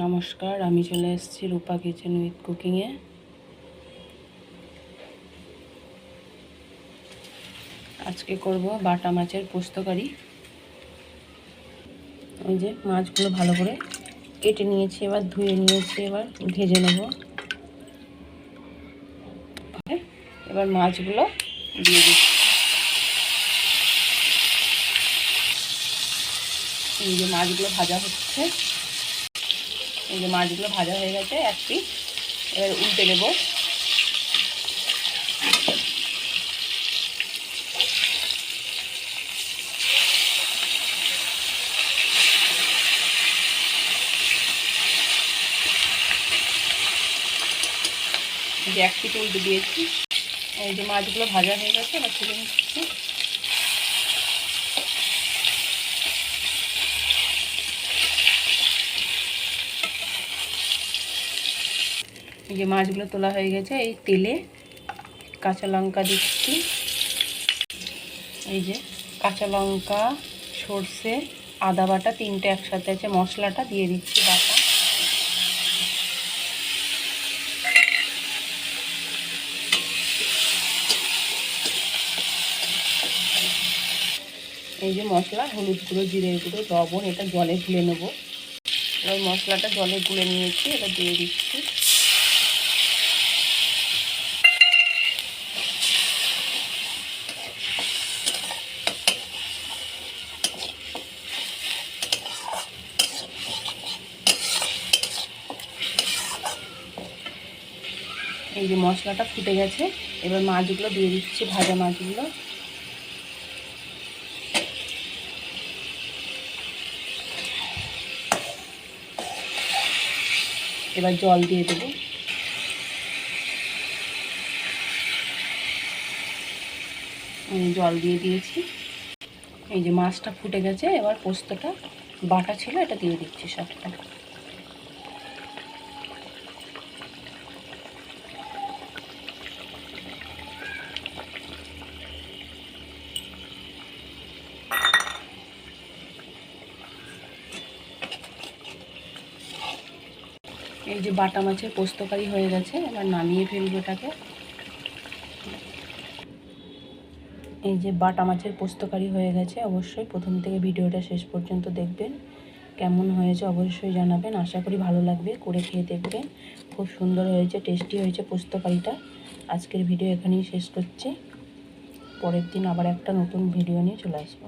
নমস্কার, আমি চলে এসেছি রূপা কিচেন উইথ কুকিংয়ে আজকে করব বাটা মাছের পোস্তকারি ওই যে মাছগুলো ভালো করে কেটে নিয়েছি, এবার ধুয়ে নিয়েছি, এবার ভেজে নেব। এবার মাছগুলো দিয়ে দিচ্ছি। এই যে মাছগুলো ভাজা হচ্ছে। এই যে মাছগুলো ভাজা হয়ে গেছে, এক পিস এবার উল্টে দেবো। যে এক পিস উল্টে দিয়েছি। এই যে মাছগুলো ভাজা হয়ে গেছে, এবার তুলে নিচ্ছি। এই যে মাছগুলো তোলা হয়ে গেছে, এই তেলে কাঁচা লঙ্কা দিচ্ছি। এই যে কাঁচা লঙ্কা, সর্ষে, আদা বাটা তিনটে একসাথে আছে, মশলাটা দিয়ে দিচ্ছি বাটা। এই যে মশলা, হলুদ গুঁড়ো জিরের গুঁড়ো, লবণ, এটা জলে গুলে নেব। এবার মশলাটা জলে গুলে নিয়েছি, এবার দিয়ে দিচ্ছি। এই যে মশলাটা ফুটে গেছে, এবার মাছগুলো দিয়ে দিচ্ছি, ভাজা মাছগুলো। এবার জল দিয়ে দেবো। জল দিয়ে দিয়েছি। এই যে মাছটা ফুটে গেছে, এবার পোস্তটা, বাটা ছিল, এটা দিয়ে দিচ্ছি সবটা। এই যে বাটা মাছের পোস্তকারি হয়ে গেছে, এবার নামিয়ে ফেলব এটাকে। এই যে বাটা মাছের পোস্তকারি হয়ে গেছে, অবশ্যই প্রথম থেকে ভিডিওটা শেষ পর্যন্ত দেখবেন। কেমন হয়েছে অবশ্যই জানাবেন। আশা করি ভালো লাগবে, করে খেয়ে দেখবেন। খুব সুন্দর হয়েছে, টেস্টি হয়েছে পোস্তকারিটা আজকের ভিডিও এখানেই শেষ করছি। পরের দিন আবার একটা নতুন ভিডিও নিয়ে চলে আসব।